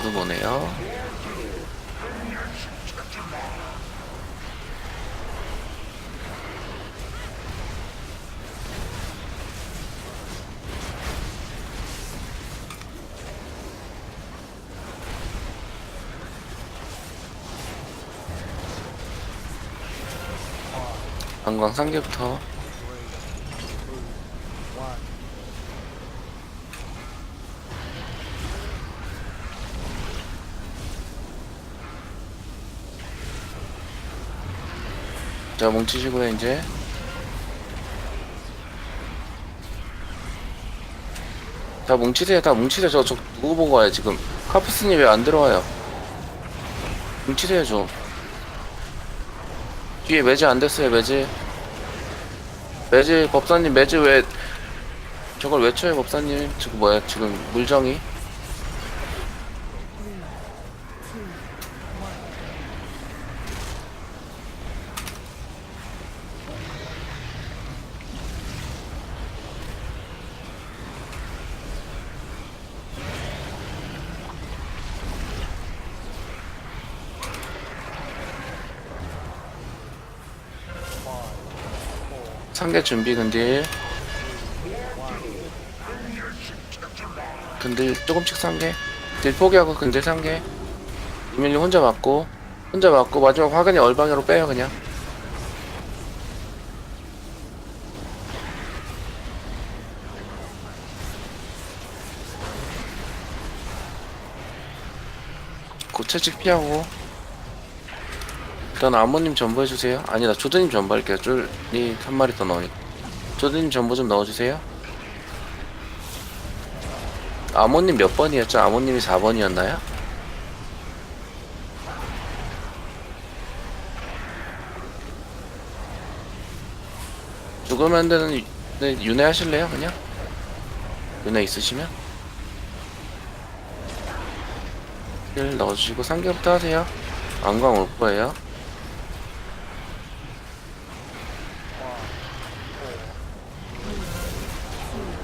어둠 오네요. 방광 3개부터 자 뭉치시고요 이제. 다 뭉치세요 다 뭉치세요. 저, 저 누구 보고 와요 지금? 카프스님 왜 안 들어와요? 뭉치세요 좀. 뒤에 매즈 안 됐어요 매즈 매즈 법사님 매즈 왜 저걸 왜 쳐요 법사님? 지금 뭐야 지금 물정이 상계 준비 근딜. 근딜 조금씩 상계. 딜 포기하고 근딜 상계. 이밀리 혼자 맞고 혼자 맞고 마지막 화근이 얼방으로 빼요 그냥. 고체직 피하고 일단 아모님 전부해주세요 아니다 조드님 전부할게요 쫄이 한 마리 더 넣으니까 조드님 전부 좀 넣어주세요 아모님 몇 번이었죠? 아모님이 4번이었나요? 죽으면 안 되는 유- 네, 윤회 하실래요 그냥? 윤회 있으시면? 일 넣어주시고 3개부터 하세요 안광 올 거예요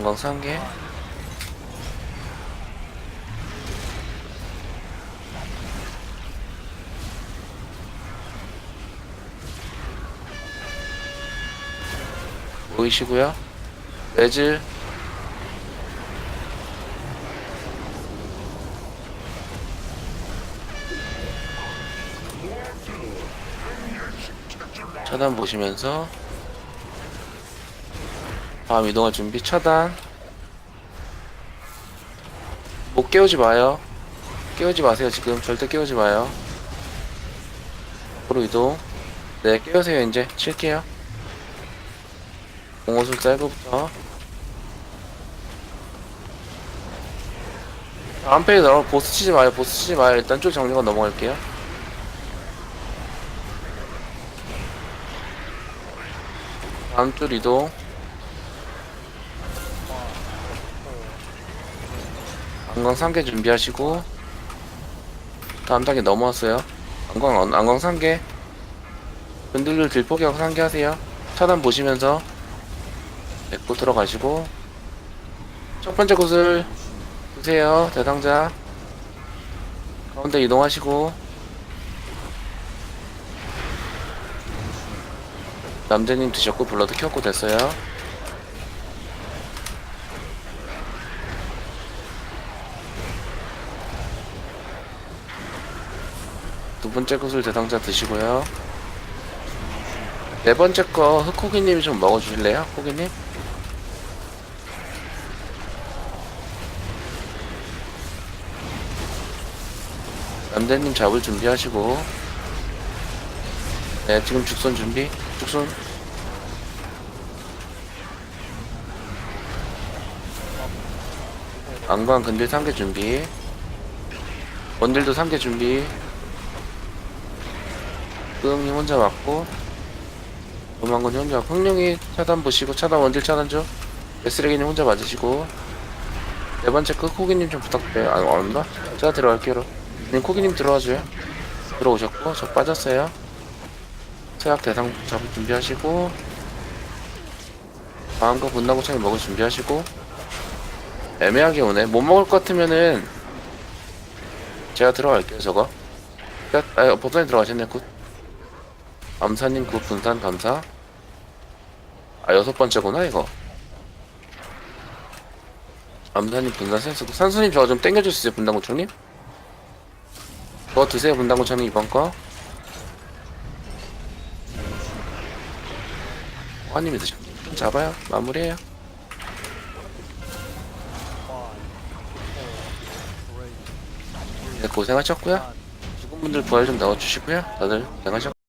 안광 3개 보이시고요? 매질 차단 보시면서 다음 이동할 준비. 차단. 못 깨우지 마요. 깨우지 마세요 지금. 절대 깨우지 마요. 앞으로 이동. 네 깨우세요 이제. 칠게요. 공호술사 1부부터. 다음 페이지 넘어 보스 치지 마요 보스 치지 마요. 일단 쭉 정리가 넘어갈게요. 다음 줄 이동 안광 3개 준비하시고 다음 단계 넘어왔어요. 안광 안광 3개. 흔들릴 들포기하고 3개 하세요. 차단 보시면서 맺고 들어가시고. 첫 번째 곳을 드세요 대상자. 가운데 이동하시고. 남자님 드셨고 블러드 켰고 됐어요 두 번째 곳을 대상자 드시고요. 네 번째 거 흑호기님이 좀 먹어주실래요? 호기님? 남대님 잡을 준비하시고. 네 지금 죽선 준비? 죽선 안광 근딜 상계 준비. 원딜도 3개 준비 끄응님 혼자 맞고 도망건이 혼자 흥룡이 차단 보시고 차단 원딜 차단 줘 베스레기님 혼자 맞으시고 네 번째 끝 코기님 좀 부탁드려요 아 없나? 제가 들어갈게요. 님 코기님 들어와줘요. 들어오셨고 저 빠졌어요. 최악 대상 잡을 준비하시고 다음 거 분나고창이 먹을 준비하시고 애매하게 오네. 못 먹을 것 같으면은 제가 들어갈게요 저거. 끝. 아 법사님 들어가셨네 굿 암사님 굿 분산 감사? 아 여섯 번째구나 이거. 암사님 분산 센스 굿. 산수님 저거 좀 땡겨줄 수 있어요 분당구청님? 그거 드세요 분당구청님 이번 거. 화님이 드셔 잡아요. 마무리해요. 네, 고생하셨고요. 죽은 분들 부활 좀 넣어주시고요. 다들 고생하셨고